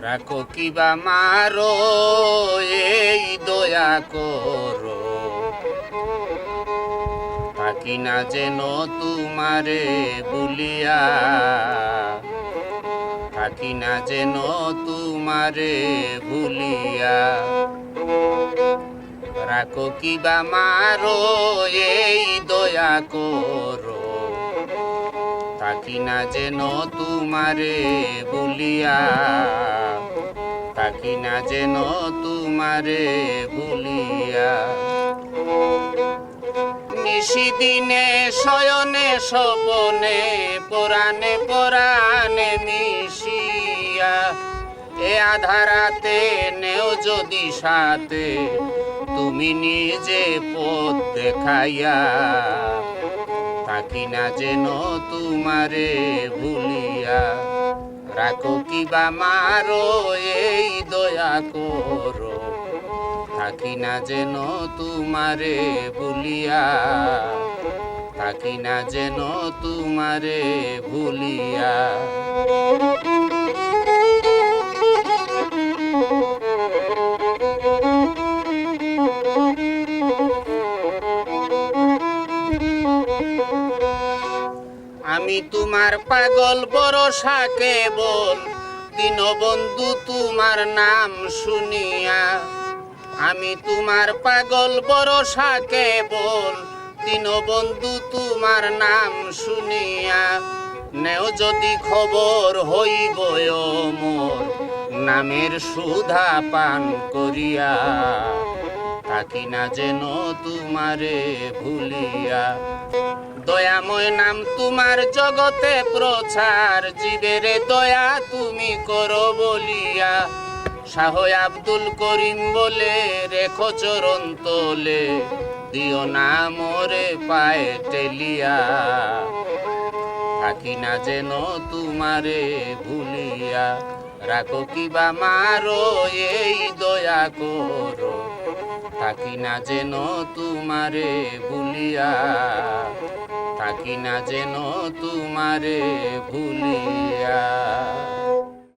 রাখো কিবা মারো, এই দয়া করো। থাকি না যেন তোমারে বলিয়া। থাকি না যেন তোমারে ভুলিয়া। রাখো কিবা মারো, এই দয়া করো। থাকি না যেন তোমারে বলিয়া থাকি না যেন তোমারে ভুলিয়া। নিশিদিনে শয়নে, স্বপনে, পরাণে পরাণে মিশিয়া এ আধারাতে নেও যদি সাথে, তুমি নিজে পথ দেখাইয়া থাকি না যেন তোমারে ভুলিয়া। রাখো কিবা মারো, এই দয়া করো থাকি না যেন তোমারে ভুলিয়া থাকি না যেন তোমারে ভুলিয়া। আমি তোমার পাগল বরসা কেবল দীনবন্ধু তোমার নাম শুনিয়া। আমি তোমার পাগল বরসা কেবল দীনবন্ধু তোমার নাম শুনিয়া। নেও যদি খবর হইব মোর নামের সুধা পান করিয়া। থাকি না যেন তোমারে ভুলিয়া। দয়াময় নাম তোমার জগতে প্রচার জীবের দয়া তুমি করো বলিয়া। শাহ আব্দুল করিম বলে, রেখো চরণ তোলে, দিও না মোরে পায়ে টেলিয়া থাকি না যেন তোমারে ভুলিয়া। রাখো কিবা মারো, এই দয়া করো। থাকি না যেন তোমারে ভুলিয়া থাকি না যেন তোমারে ভুলিয়া।